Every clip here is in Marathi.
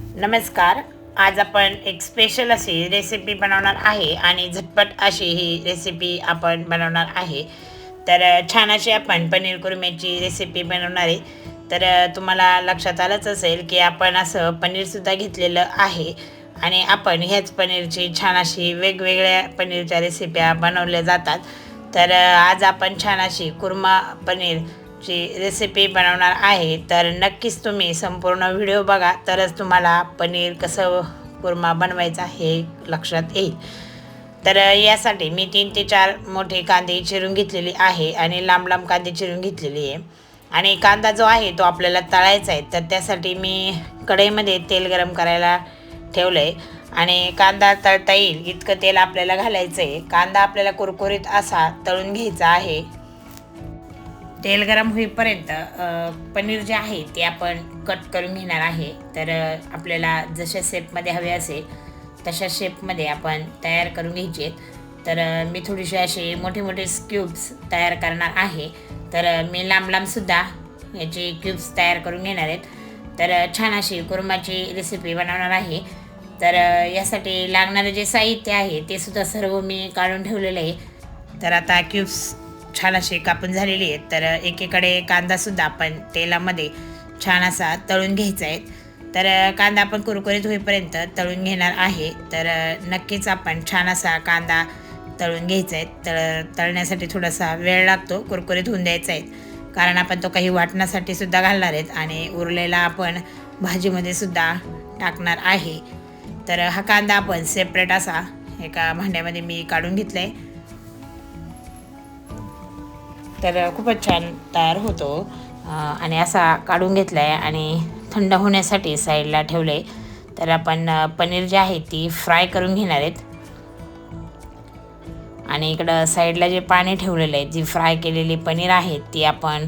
नमस्कार आज आपण एक स्पेशल अशी रेसिपी बनवणार आहे आणि झटपट अशी ही रेसिपी आपण बनवणार आहे. तर छान अशी आपण पनीर कुरमेची रेसिपी बनवणार आहे. तर तुम्हाला लक्षात आलंच असेल की आपण असं पनीरसुद्धा घेतलेलं आहे आणि आपण ह्याच पनीरची छान अशी वेगवेगळ्या पनीरच्या रेसिप्या बनवल्या जातात. तर आज आपण छान अशी कुर्मा पनीर ची रेसिपी बनवणार आहे तर नक्कीच तुम्ही संपूर्ण व्हिडिओ बघा तरच तुम्हाला पनीर कसं कुर्मा बनवायचा हे लक्षात येईल. तर यासाठी मी तीन ते चार मोठे कांदे चिरून घेतलेले आहे आणि लांब लांब कांदे चिरून घेतलेली आहे. आणि कांदा जो आहे तो आपल्याला तळायचा आहे तर त्यासाठी मी कढईमध्ये तेल गरम करायला ठेवलं आहे आणि कांदा तळता येईल इतकं तेल आपल्याला घालायचं आहे कांदा आपल्याला कुरकुरीत असा तळून घ्यायचा आहे. तेल गरम होईपर्यंत पनीर जे आहे ते आपण कट करून घेणार आहे. तर आपल्याला जशा शेपमध्ये हवे असेल तशा शेपमध्ये आपण तयार करून घ्यायचे आहेत. तर मी थोडीशी असे मोठे मोठे क्यूब्स तयार करणार आहे. तर मी लांब लांबसुद्धा याचे क्यूब्स तयार करून घेणार आहेत. तर छान अशी कुर्माची रेसिपी बनवणार आहे. तर यासाठी लागणारं जे साहित्य आहे ते सुद्धा सर्व मी काढून ठेवलेलं आहे. तर आता क्यूब्स छान असे कापून झालेले आहेत. तर एकीकडे कांदासुद्धा आपण तेलामध्ये छान असा तळून घ्यायचा आहे. तर कांदा आपण कुरकुरीत होईपर्यंत तळून घेणार आहे. तर नक्कीच आपण छान असा कांदा तळून घ्यायचा आहे. तळ तळण्यासाठी थोडासा वेळ लागतो. कुरकुरीत होऊन द्यायचा आहे. कारण आपण तो काही वाटण्यासाठी सुद्धा घालणार आहेत आणि उरलेला आपण भाजीमध्ये सुद्धा टाकणार आहे. तर हा कांदा आपण सेपरेट असा एका भांड्यामध्ये मी काढून घेतला आहे तर खूपच छान तयार होतो. आणि असा काढून घेतला आहे आणि थंड होण्यासाठी साईडला ठेवलं आहे तर आपण पनीर जे आहे ती फ्राय करून घेणार आहेत. आणि इकडं साईडला जे पाणी ठेवलेलं आहे जी फ्राय केलेली पनीर आहे ती आपण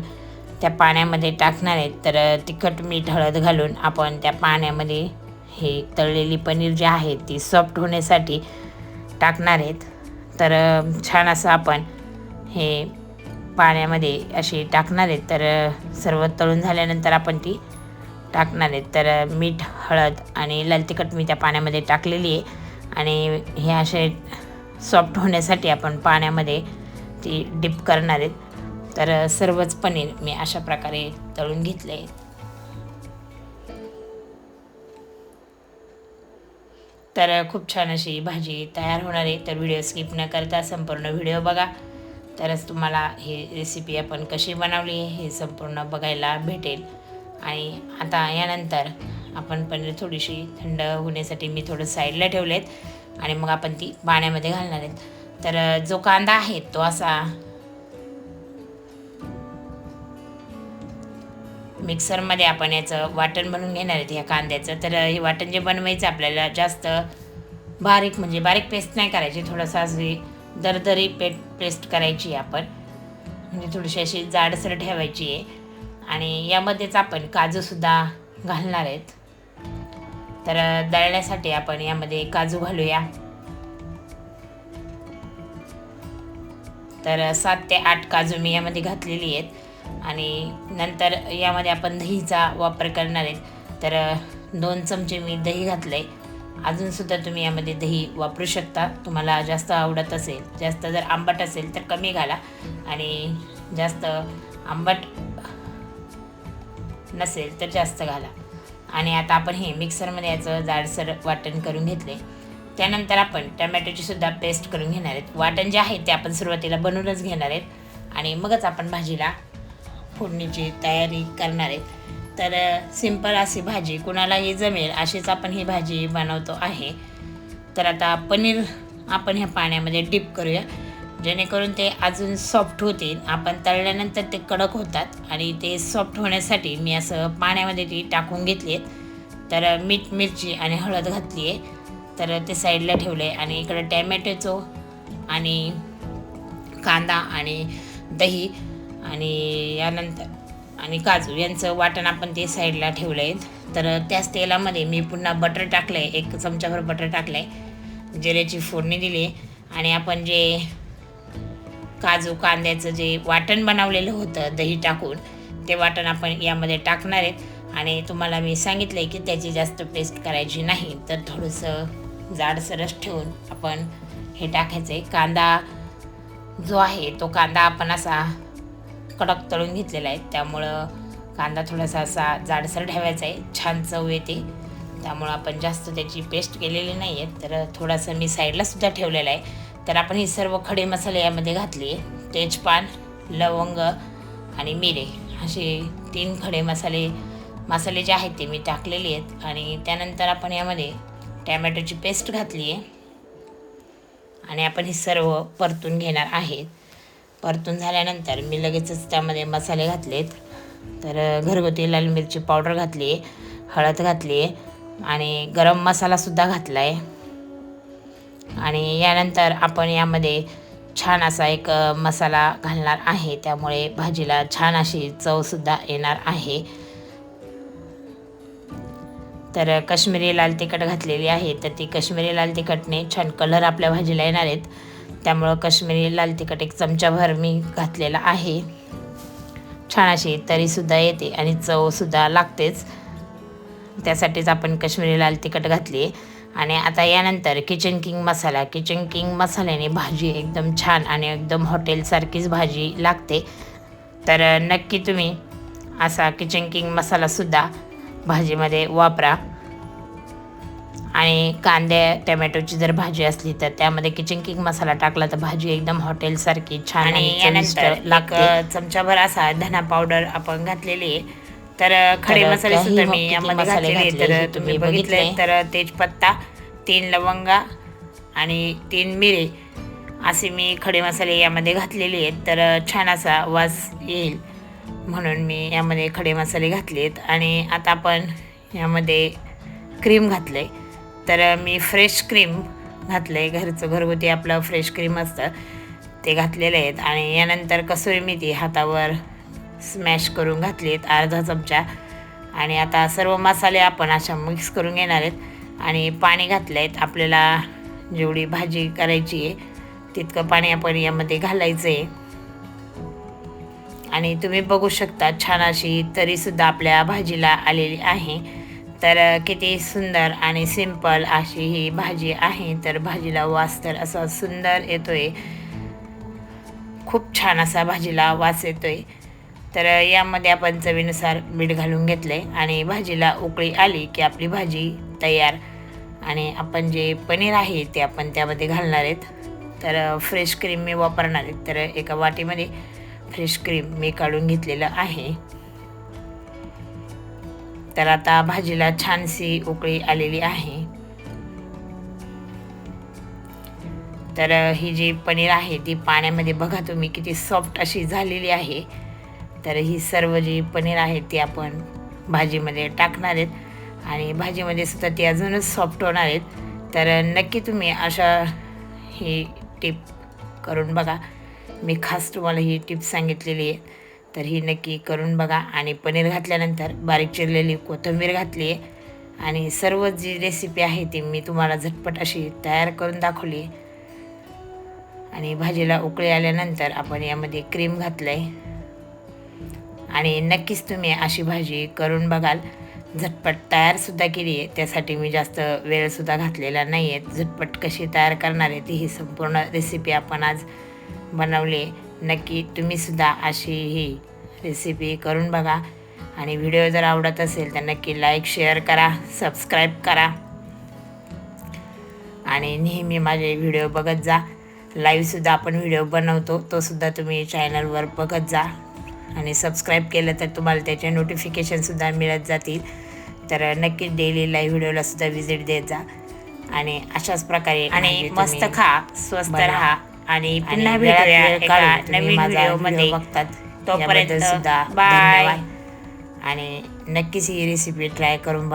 त्या पाण्यामध्ये टाकणार आहेत. तर तिखट मीठ हळद घालून आपण त्या पाण्यामध्ये हे तळलेली पनीर जी आहे ती सॉफ्ट होण्यासाठी टाकणार आहेत. तर छान असं आपण हे पाण्यामध्ये अशी टाकणार आहेत तर सर्व तळून झाल्यानंतर आपण ती टाकणार आहेत. तर मीठ हळद आणि लाल तिखट मी त्या पाण्यामध्ये टाकलेली आहे आणि हे असे सॉफ्ट होण्यासाठी आपण पाण्यामध्ये ती डिप करणार आहेत. तर सर्वच पनीर मी अशा प्रकारे तळून घेतले आहे तर खूप छान अशी भाजी तयार होणार आहे. तर व्हिडिओ स्किप न करता संपूर्ण व्हिडिओ बघा. तरच तुम्हाला ही रेसिपी आपण कशी बनवली हे संपूर्ण बघायला भेटेल. आणि आता यानंतर आपण पनीर थोडीशी थंड होण्यासाठी मी थोडं साईडला ठेवले आहेत आणि मग आपण ती पाण्यामध्ये घालणार आहेत. तर जो कांदा आहे तो असा मिक्सरमध्ये आपण याचं वाटण बनवून घेणार आहेत ह्या कांद्याचं. तर हे वाटण जे बनवायचं आपल्याला जास्त बारीक म्हणजे बारीक पेस्ट नाही करायची थोडंसं अशी दरदरी पेट पेस्ट करायची आहे आपण. म्हणजे थोडीशी अशी जाडसर ठेवायची आहे. आणि यामध्येच आपण काजूसुद्धा घालणार आहेत. तर दळण्यासाठी आपण यामध्ये काजू घालूया. तर सात ते आठ काजू मी यामध्ये घातलेली आहेत. आणि नंतर यामध्ये आपण दहीचा वापर करणार आहेत. तर दोन चमचे मी दही घातलं आहे अजूनसुद्धा तुम्ही यामध्ये दही वापरू शकता. तुम्हाला जास्त आवडत असेल जास्त जर आंबट असेल तर कमी घाला. आणि जास्त आंबट नसेल तर जास्त घाला. आणि आता आपण हे मिक्सरमध्ये याचं जाडसर वाटण करून घेतले. त्यानंतर आपण टमॅटोची सुद्धा पेस्ट करून घेणार आहेत. वाटण जे आहे ते आपण सुरुवातीला बनवूनच घेणार आहेत. आणि मगच आपण भाजीला फोडणीची तयारी करणार आहेत. तर सिंपल अशी भाजी कुणालाही जमेल अशीच आपण ही भाजी बनवतो आहे. तर आता पनीर आपण ह्या पाण्यामध्ये डिप करूया. जेणेकरून ते अजून सॉफ्ट होतील. आपण तळल्यानंतर ते कडक होतात आणि ते सॉफ्ट होण्यासाठी मी असं पाण्यामध्ये ती टाकून घेतली आहेत. तर मीठ मिरची आणि हळद घातली आहे. तर ते साईडला ठेवलं आहे आणि इकडं टॅमॅटोचो आणि कांदा आणि दही आणि यानंतर आणि काजू यांचं वाटण आपण ते साईडला ठेवलं आहे तर त्याच तेलामध्ये मी पुन्हा बटर टाकलं आहे एक चमचाभर बटर टाकलं आहे जिऱ्याची फोडणी दिली आणि आपण जे काजू कांद्याचं जे वाटण बनवलेलं होतं दही टाकून ते वाटण आपण यामध्ये टाकणार आहेत. आणि तुम्हाला मी सांगितलं आहे की त्याची जास्त पेस्ट करायची नाही. तर थोडंसं जाडसरस ठेवून आपण हे टाकायचं आहे कांदा जो आहे तो कांदा आपण असा कडक तळून घेतलेला आहे त्यामुळं कांदा थोडासा असा जाडसर ठेवायचा आहे. छान चव येते. त्यामुळं आपण जास्त त्याची पेस्ट केलेली नाही आहे तर थोडासा मी साईडलासुद्धा ठेवलेला आहे. तर आपण हे सर्व खडे मसाले यामध्ये घातले तेजपान लवंग आणि मिरे. असे तीन खडे मसाले मसाले जे आहेत ते मी टाकलेले आहेत. आणि त्यानंतर आपण यामध्ये टॅमॅटोची पेस्ट घातली आहे. आणि आपण हे सर्व परतून घेणार आहेत परतून झाल्यानंतर मी लगेचच त्यामध्ये मसाले घातलेत. तर घरगुती लाल मिरची पावडर घातली आहे हळद घातली आहे आणि गरम मसालासुद्धा घातला आहे आणि यानंतर आपण यामध्ये छान असा एक मसाला घालणार आहे. त्यामुळे भाजीला छान अशी चवसुद्धा येणार आहे. तर काश्मीरी लाल तिखट घातलेली आहे. तर ती काश्मीरी लाल तिखटने छान कलर आपल्या भाजीला येणार आहेत. त्यामुळं काश्मीरी लाल तिखट एक चमचाभर मी घातलेला आहे. छान अशी तरीसुद्धा येते आणि चवसुद्धा लागतेच. त्यासाठीच आपण काश्मीरी लाल तिखट घातली आणि आता यानंतर Kitchen King masala. Kitchen King मसाल्याने भाजी एकदम छान आणि एकदम हॉटेलसारखीच भाजी लागते. तर नक्की तुम्ही असा किचन किंग मसालासुद्धा भाजीमध्ये वापरा. आणि कांदे टमॅटोची जर भाजी असली तर त्यामध्ये किचन किंग मसाला टाकला तर भाजी एकदम हॉटेलसारखी छान आणि चमचाभर असा धना पावडर आपण घातलेली आहे. तर खडे मसाले सुद्धा मी यामध्ये मसाले घातलेले घातले तर तुम्ही बघितले. तर तेजपत्ता तीन लवंगा आणि तीन मिरे असे मी खडे मसाले यामध्ये घातलेले आहेत. तर छान असा वास येईल म्हणून मी यामध्ये खडे मसाले घातलेत. आणि आता आपण यामध्ये क्रीम घातलं आहे तर मी फ्रेश क्रीम घातलं आहे घरचं घरगुती आपलं फ्रेश क्रीम असतं. ते घातलेले आहेत. आणि यानंतर कसुरी मेथी हातावर स्मॅश करून घातली आहेत अर्धा चमचा. आणि आता सर्व मसाले आपण अशा मिक्स करून घेणार आहेत. आणि पाणी घातलं आहेत आपल्याला जेवढी भाजी करायची आहे तितकं पाणी आपण यामध्ये घालायचं आहे आणि तुम्ही बघू शकता छान अशी तरीसुद्धा आपल्या भाजीला आलेली आहे. तर किती सुंदर आणि सिंपल अशी ही भाजी आहे. तर भाजीला वास तर असा सुंदर येतोय. खूप छान असा भाजीला वास येतोय. तर यामध्ये आपण चवीनुसार मीठ घालून घेतले आणि भाजीला उकळी आली की आपली भाजी तयार. आणि आपण जे पनीर आहे ते आपण त्यामध्ये घालणार आहेत. तर फ्रेश क्रीम मी वापरणार आहे. तर एका वाटीमध्ये फ्रेश क्रीम मी काढून घेतलेलं आहे. तर आता भाजीला छानशी उकळी आलेली आहे. तर ही जी पनीर आहे ती पाण्यामध्ये बघा तुम्ही किती सॉफ्ट अशी झालेली आहे. तर ही सर्व जी पनीर आहे ती आपण भाजीमध्ये टाकणार आहेत. आणि भाजीमध्ये सुद्धा ती अजूनच सॉफ्ट होणार आहेत. तर नक्की तुम्ही अशा ही टिप करून बघा. मी खास तुम्हाला ही टिप सांगितलेली आहे. तर ही नक्की करून बघा. आणि पनीर घातल्यानंतर बारीक चिरलेली कोथिंबीर घातली आहे. आणि सर्व जी रेसिपी आहे ती मी तुम्हाला झटपट अशी तयार करून दाखवली आणि भाजीला उकळी आल्यानंतर आपण यामध्ये क्रीम घातलं आहे आणि नक्कीच तुम्ही अशी भाजी करून बघाल. झटपट तयारसुद्धा केली आहे. त्यासाठी मी जास्त वेळसुद्धा घातलेला नाही आहे झटपट कशी तयार करणार आहे ती ही संपूर्ण रेसिपी आपण आज बनवली आहे. नक्की तुम्हीसुद्धा अशी ही रेसिपी करून बघा. आणि व्हिडिओ जर आवडत असेल तर नक्की लाईक शेअर करा सबस्क्राईब करा. आणि नेहमी माझे व्हिडिओ बघत जा. लाईव्हसुद्धा आपण व्हिडिओ बनवतो तोसुद्धा तुम्ही चॅनलवर बघत जा. आणि सबस्क्राईब केलं तर तुम्हाला त्याचे नोटिफिकेशनसुद्धा मिळत जातील. तर नक्कीच डेली लाईव्ह व्हिडिओला सुद्धा व्हिजिट देत जा. आणि अशाच प्रकारे आणि भाजी मस्त खा स्वस्त. राहा. आणि पुन्हा भेटूया नवीन व्हिडिओमध्ये व्हिडिओ बघतात. तोपर्यंत सुद्धा बाय. आणि नक्कीच ही रेसिपी ट्राय करून बघा.